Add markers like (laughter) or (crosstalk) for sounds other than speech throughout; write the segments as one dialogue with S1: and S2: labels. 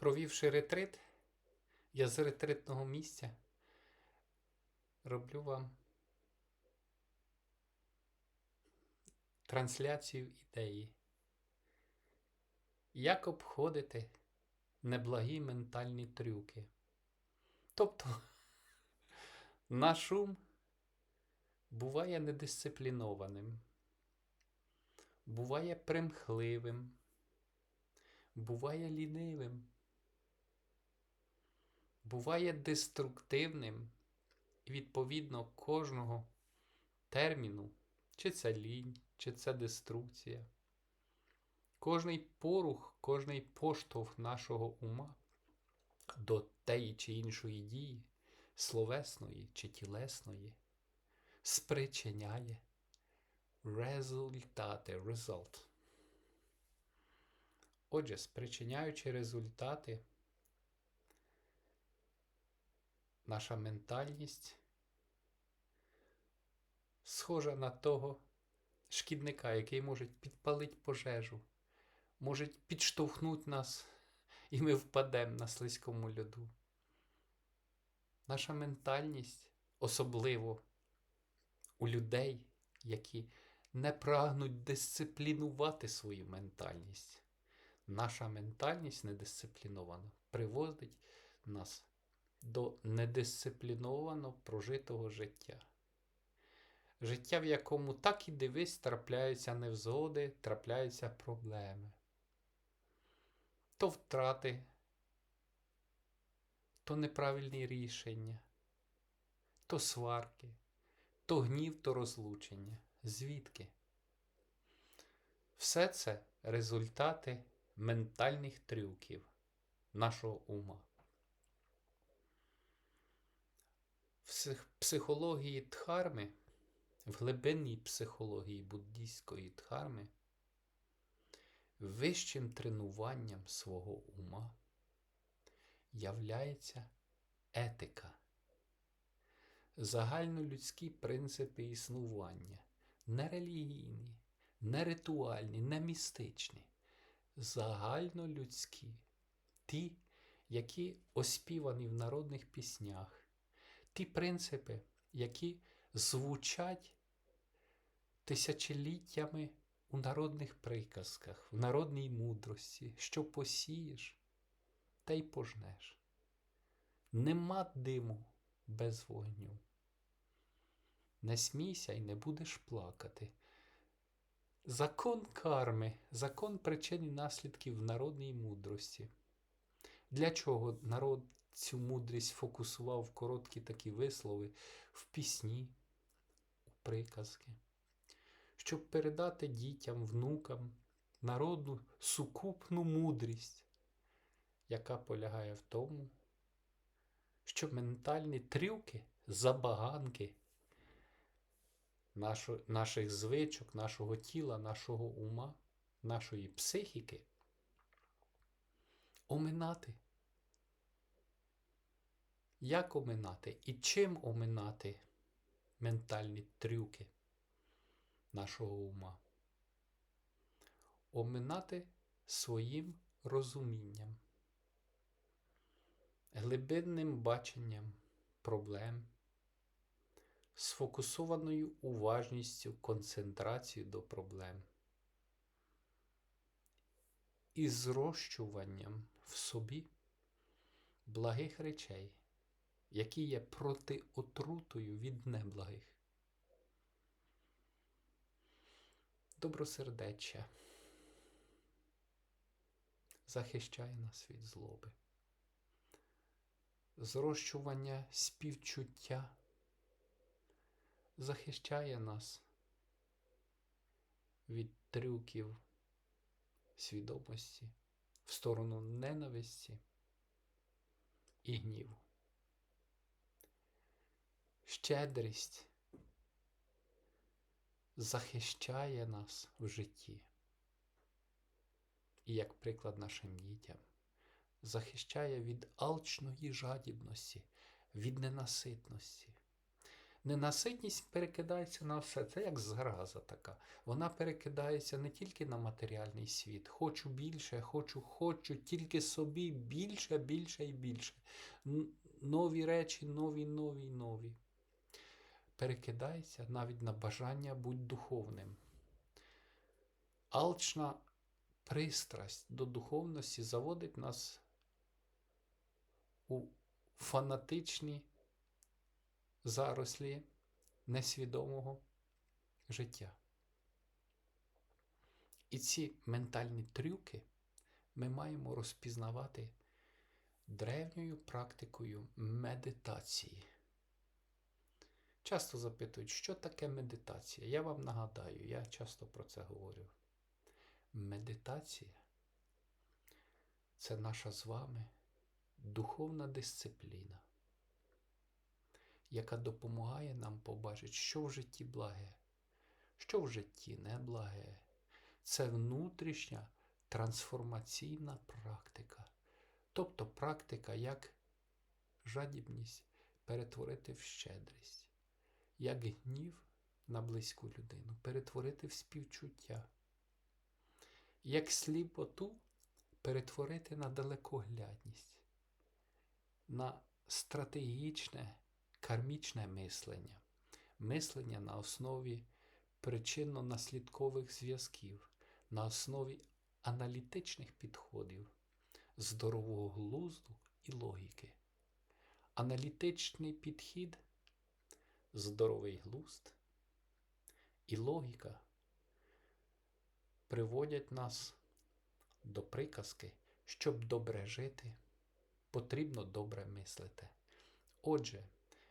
S1: Провівши ретрит, я з ретритного місця роблю вам трансляцію ідеї. Як обходити неблагі ментальні трюки? Тобто, (laughs) наш ум буває недисциплінованим, буває примхливим, буває лінивим, буває деструктивним, відповідно кожного терміну, чи це лінь, чи це деструкція. Кожний порух, кожний поштовх нашого ума до теї чи іншої дії, словесної чи тілесної, спричиняє результати, result. Отже, спричиняючи результати, наша ментальність схожа на того шкідника, який може підпалити пожежу, може підштовхнути нас, і ми впадемо на слизькому льоду. Наша ментальність, особливо у людей, які не прагнуть дисциплінувати свою ментальність. Наша ментальність недисциплінована приводить нас до недисципліновано прожитого життя. Життя, в якому так і дивись, трапляються невзгоди, трапляються проблеми. То втрати, то неправильні рішення, то сварки, то гнів, то розлучення. Звідки? Все це результати ментальних трюків нашого ума. В психології Дхарми, в глибинній психології буддійської Дхарми, вищим тренуванням свого ума являється етика, загальнолюдські принципи існування, не релігійні, не ритуальні, не містичні, загальнолюдські, ті, які оспівані в народних піснях, ті принципи, які звучать тисячоліттями у народних приказках, в народній мудрості, що посієш, та й пожнеш. Нема диму без вогню. Не смійся і не будеш плакати. Закон карми, закон причин і наслідків в народній мудрості. Для чого народ цю мудрість фокусував в короткі такі вислови в пісні, у приказки? Щоб передати дітям, внукам народну сукупну мудрість, яка полягає в тому, що ментальні трюки, забаганки наших звичок, нашого тіла, нашого ума, нашої психіки оминати. Як оминати і чим оминати ментальні трюки нашого ума? Оминати своїм розумінням, глибинним баченням проблем, сфокусованою уважністю, концентрацією до проблем і зрощуванням в собі благих речей, які є протиотрутою від неблагих. Добросердеччя захищає нас від злоби. Зрощування співчуття захищає нас від трюків свідомості в сторону ненависті і гніву. Щедрість захищає нас в житті. І як приклад нашим дітям, захищає від алчної жадібності, від ненаситності, Ненаситність перекидається на все. Це як зграза така. Вона перекидається не тільки на матеріальний світ. Хочу більше, хочу, хочу, тільки собі більше, більше і більше. Нові речі, нові, нові, нові. Перекидається навіть на бажання бути духовним. Алчна пристрасть до духовності заводить нас у фанатичні зарослі несвідомого життя. І ці ментальні трюки ми маємо розпізнавати древньою практикою медитації. Часто запитують, що таке медитація. Я вам нагадаю, я часто про це говорю. Медитація це наша з вами духовна дисципліна, яка допомагає нам побачити, що в житті благе, що в житті неблаге. Це внутрішня трансформаційна практика. Тобто практика, як жадібність перетворити в щедрість, як гнів на близьку людину, перетворити в співчуття, як сліпоту перетворити на далекоглядність, на стратегічне кармічне мислення, мислення на основі причинно-наслідкових зв'язків, на основі аналітичних підходів, здорового глузду і логіки. Аналітичний підхід, здоровий глузд і логіка приводять нас до приказки, щоб добре жити, потрібно добре мислити. Отже,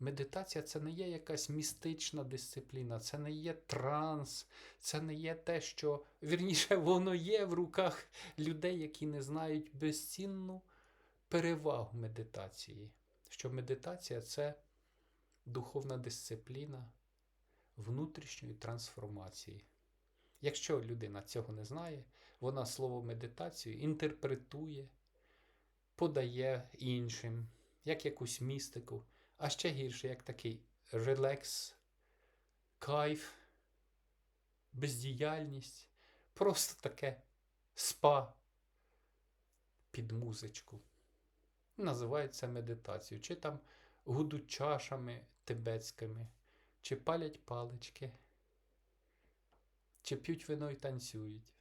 S1: медитація це не є якась містична дисципліна, це не є транс, це не є те, що вірніше воно є в руках людей, які не знають безцінну перевагу медитації. Що медитація це духовна дисципліна внутрішньої трансформації. Якщо людина цього не знає, вона слово медитацію інтерпретує, подає іншим, як якусь містику, а ще гірше, як такий релекс, кайф, бездіяльність, просто таке спа під музичку. Називається медитацією. Чи там гудуть чашами тибетськими, чи палять палички, чи п'ють вино і танцюють.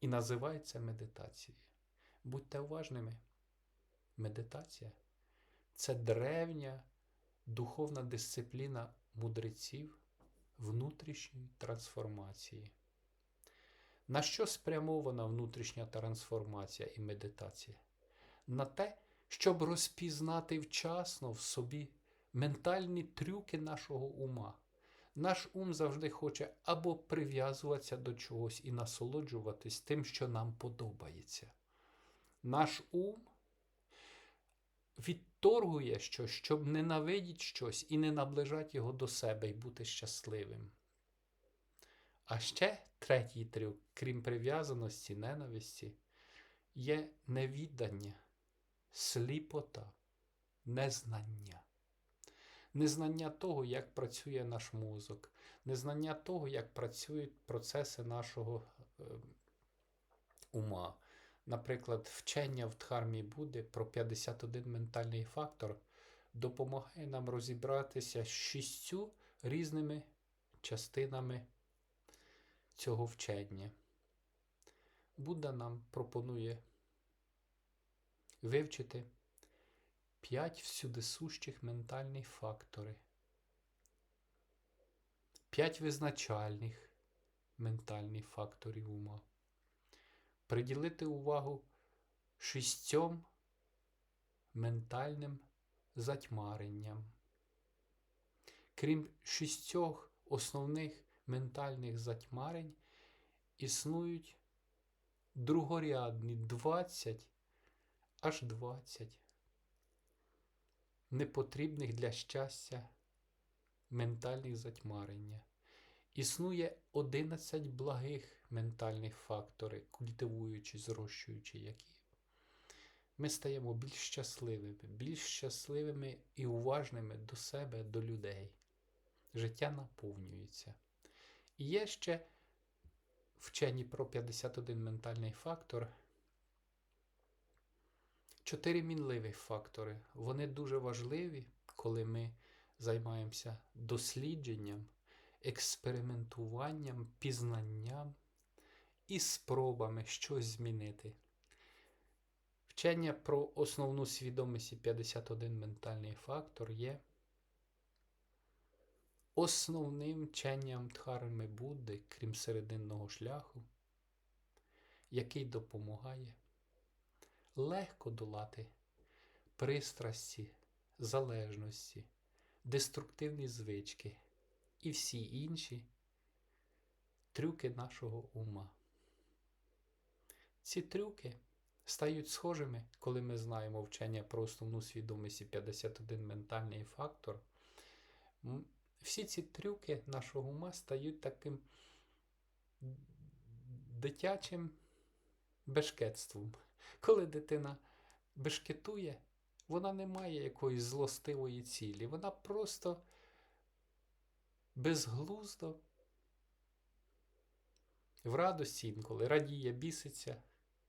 S1: І називається медитацією. Будьте уважними. Медитація це древня духовна дисципліна мудреців внутрішньої трансформації. На що спрямована внутрішня трансформація і медитація? На те, щоб розпізнати вчасно в собі ментальні трюки нашого ума. Наш ум завжди хоче або прив'язуватися до чогось і насолоджуватись тим, що нам подобається. Наш ум відторгує щось, щоб ненавидіти щось і не наближати його до себе і бути щасливим. А ще третій трюк, крім прив'язаності, ненависті, є невіддання, сліпота, незнання. Незнання того, як працює наш мозок, незнання того, як працюють процеси нашого е, ума. Наприклад, вчення в Дхармі Будди про 51 ментальний фактор допомагає нам розібратися з шістю різними частинами цього вчення. Будда нам пропонує вивчити п'ять всюдисущих ментальних фактори, п'ять визначальних ментальних факторів ума приділити увагу шістьом ментальним затьмаренням. Крім шістьох основних ментальних затьмарень, існують другорядні 20 аж 20 непотрібних для щастя ментальних затьмарення. Існує 11 благих ментальних факторів, культивуючи, зрощуючи які. Ми стаємо більш щасливими, більш щасливими і уважними до себе, до людей. життя наповнюється. І є ще вчені про 51 ментальний фактор. Чотири мінливі фактори. Вони дуже важливі, коли ми займаємося дослідженням, експериментуванням, пізнанням і спробами щось змінити. Вчення про основну свідомість і 51 ментальний фактор є основним вченням Дхарми Будди, крім серединного шляху, який допомагає легко долати пристрасті, залежності, деструктивні звички і всі інші трюки нашого ума. Ці трюки стають схожими, коли ми знаємо вчення про основну свідомість і 51 ментальний фактор. Всі ці трюки нашого ума стають таким дитячим бешкетством. Коли дитина бешкетує, вона не має якоїсь злостивої цілі. Вона просто безглуздо в радості інколи радіє, біситься,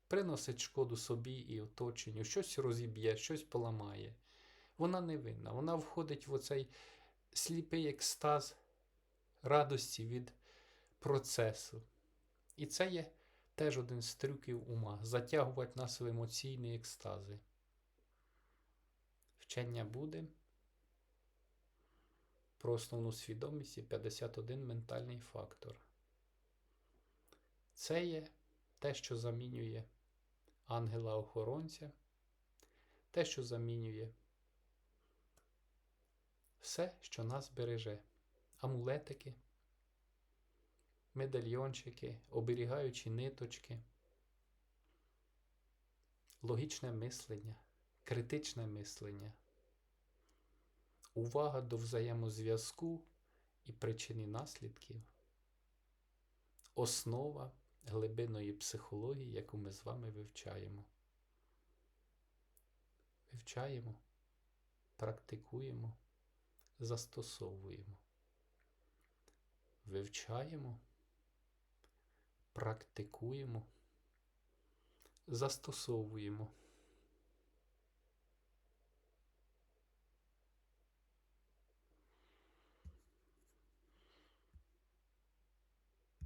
S1: приносить шкоду собі і оточенню, щось розіб'є, щось поламає. Вона не винна. Вона входить в оцей сліпий екстаз радості від процесу. І це є теж один з трюків ума затягувати нас в емоційні екстази. Вчення буде про основну свідомість і 51 ментальний фактор. Це є те, що замінює ангела-охоронця, те, що замінює все, що нас береже. Амулетики, медальйончики, оберігаючі ниточки, логічне мислення, критичне мислення, увага до взаємозв'язку і причин і наслідків, основа глибинної психології, яку ми з вами вивчаємо. Вивчаємо, практикуємо, застосовуємо. Вивчаємо, практикуємо, застосовуємо.